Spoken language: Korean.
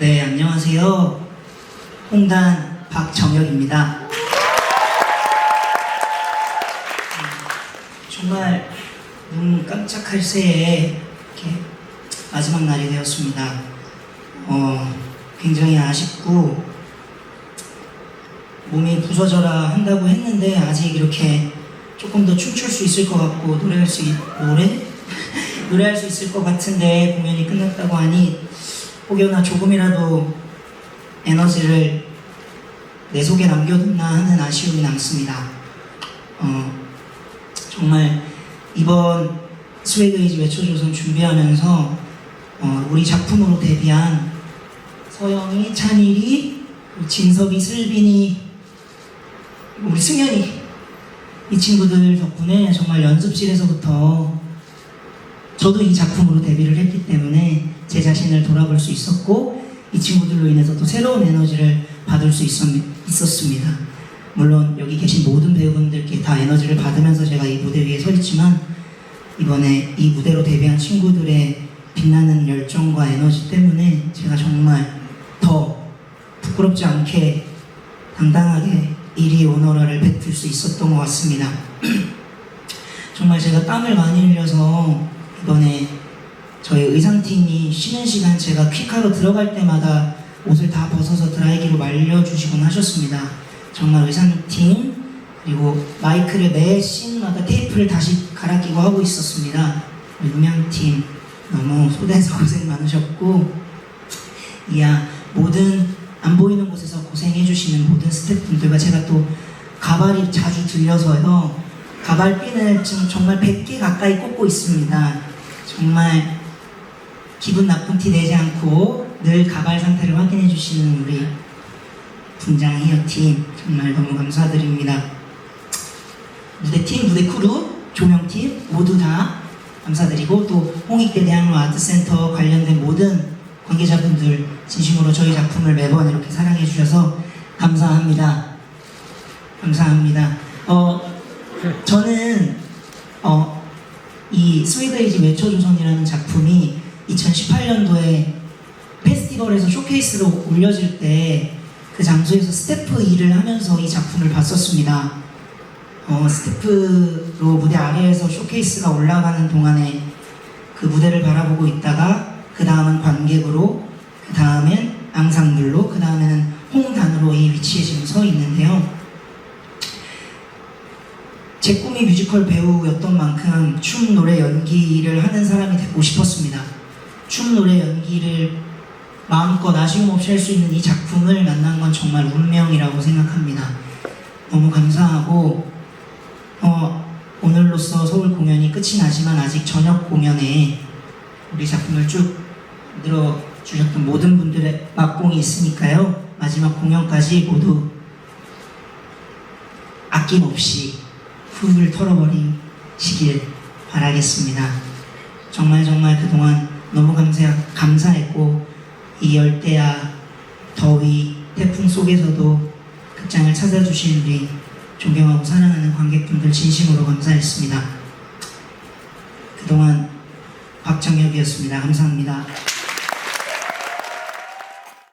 네, 안녕하세요. 홍단 박정혁입니다. 음, 정말 눈 깜짝할 새에 이렇게 마지막 날이 되었습니다. 어, 굉장히 아쉽고 몸이 부서져라 한다고 했는데 아직 이렇게 조금 더 춤출 수 있을 것 같고 노래할 수 있, 노래? 노래할 수 있을 것 같은데 공연이 끝났다고 하니 혹여나 조금이라도 에너지를 내 속에 남겨뒀나 하는 아쉬움이 남습니다. 어, 정말 이번 스웨그이즈 외쳐조선 준비하면서 어, 우리 작품으로 데뷔한 서영이, 찬일이, 진섭이, 슬빈이, 우리 승현이 이 친구들 덕분에 정말 연습실에서부터 저도 이 작품으로 데뷔를 했기 때문에 제 자신을 돌아볼 수 있었고 이 친구들로 인해서 또 새로운 에너지를 받을 수 있었, 있었습니다. 물론 여기 계신 모든 배우분들께 다 에너지를 받으면서 제가 이 무대 위에 서 있지만 이번에 이 무대로 데뷔한 친구들의 빛나는 열정과 에너지 때문에 제가 정말 더 부끄럽지 않게 당당하게 1위 오너라를 뱉을 수 있었던 것 같습니다. 정말 제가 땀을 많이 흘려서 이번에 저희 의상팀이 쉬는 시간 제가 퀵하러 들어갈 때마다 옷을 다 벗어서 드라이기로 말려주시곤 하셨습니다. 정말 의상팀 그리고 마이크를 매 씬마다 테이프를 다시 갈아 끼고 하고 있었습니다. 음향팀 너무 소대에서 고생 많으셨고 이야 모든 안 보이는 곳에서 고생해주시는 모든 스태프분들과 제가 또 가발이 자주 들려서요 가발핀을 지금 정말 100개 가까이 꽂고 있습니다 정말 기분 나쁜 티 내지 않고 늘 가발 상태를 확인해 주시는 우리 분장 헤어팀 정말 너무 감사드립니다 무대팀, 무대 크루, 조명팀 모두 다 감사드리고 또 홍익대 대학로 아트센터 관련된 모든 관계자분들 진심으로 저희 작품을 매번 이렇게 사랑해 주셔서 감사합니다. 감사합니다. 어, 저는 어, 이 스웨드이즈 외쳐조선이라는 작품이 2018년도에 페스티벌에서 쇼케이스로 올려질 때 그 장소에서 스태프 일을 하면서 이 작품을 봤었습니다. 어, 스태프로 무대 아래에서 쇼케이스가 올라가는 동안에 그 무대를 바라보고 있다가 그 다음은 관객으로 제 꿈이 뮤지컬 배우였던 만큼 춤, 노래, 연기를 하는 사람이 되고 싶었습니다. 춤, 노래, 연기를 마음껏 아쉬움 없이 할 수 있는 이 작품을 만난 건 정말 운명이라고 생각합니다. 너무 감사하고 어, 오늘로써 서울 공연이 끝이 나지만 아직 저녁 공연에 우리 작품을 쭉 만들어 주셨던 모든 분들의 막공이 있으니까요. 마지막 공연까지 모두 아낌없이 훌훌 털어버리시길 바라겠습니다. 정말 정말 그동안 너무 감사, 감사했고 이 열대야 더위 태풍 속에서도 극장을 찾아주신 우리 존경하고 사랑하는 관객분들 진심으로 감사했습니다. 그동안 박정혁이었습니다. 감사합니다.